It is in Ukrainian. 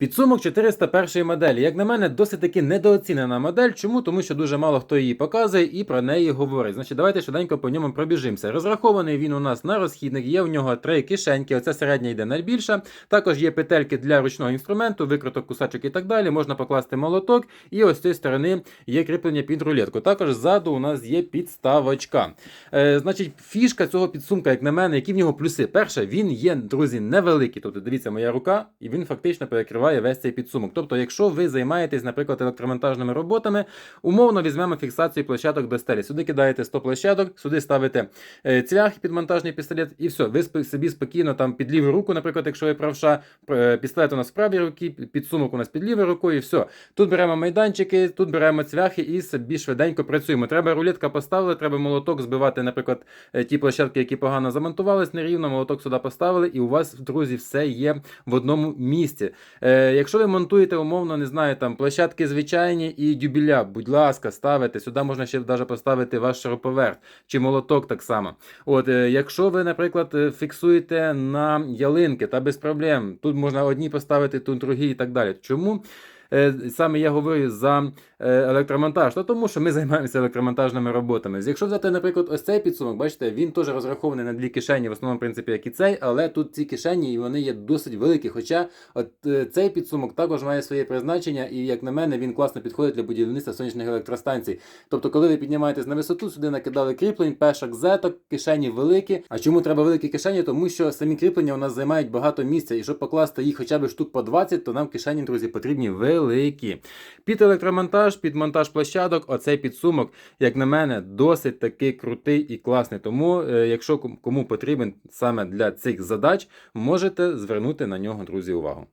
Підсумок 401 моделі. Як на мене, досить таки недооцінена модель. Чому? Тому що дуже мало хто її показує і про неї говорить. Значить, давайте швиденько по ньому пробіжимося. Розрахований він у нас на розхідник, є в нього три кишеньки. Оце середня йде найбільша. Також є петельки для ручного інструменту, викруток, кусачок і так далі. Можна покласти молоток, і ось з цієї сторони є кріплення під рулетку. Також ззаду у нас є підставочка. Е, значить, фішка цього підсумка, як на мене, які в нього плюси. Перше, він є, друзі, невеликий. Тобто, дивіться, моя рука, і він фактично перекриває весь цей підсумок. Тобто, якщо ви займаєтесь, наприклад, електромонтажними роботами, умовно візьмемо фіксацію площадок до стелі. Сюди кидаєте 100 площадок, сюди ставите е, цвях під монтажний пістолет, і все. Ви собі спокійно там під ліву руку, наприклад, якщо ви правша, е, пістолет у нас в правій руці, підсумок у нас під лівою рукою, і все. Тут беремо майданчики, тут беремо цвяхи і собі швиденько працюємо. Треба рулетка поставили, треба молоток збивати, наприклад, е, ті площадки, які погано замонтувались нерівно, молоток сюди поставили, і у вас, друзі, все є в одному місці. Е, якщо ви монтуєте умовно, не знаю, там площадки звичайні і дюбіля, будь ласка, ставите. Сюди можна ще навіть поставити ваш шуруповерт чи молоток так само. От, е, якщо ви, наприклад, е, фіксуєте на ялинки, та без проблем. Тут можна одні поставити, тут другі і так далі. Чому? Е, Саме я говорю за е, електромонтаж, та тому що ми займаємося електромонтажними роботами. Якщо взяти, наприклад, ось цей підсумок, бачите, він теж розрахований на дві кишені, в основному принципі, як і цей, але тут ці кишені і вони є досить великі. Хоча от е, цей підсумок також має своє призначення, і як на мене, він класно підходить для будівництва сонячних електростанцій. Тобто, коли ви піднімаєтесь на висоту, сюди накидали кріплень, пешок, зеток, кишені великі. А чому треба великі кишені? Тому що самі кріплення у нас займають багато місця, і щоб покласти їх хоча б штук по 20, то нам кишені, друзі, потрібні великі. Під електромонтаж, під монтаж площадок, оцей підсумок, як на мене, досить таки крутий і класний. Тому, е, якщо кому потрібен саме для цих задач, можете звернути на нього, друзі, увагу.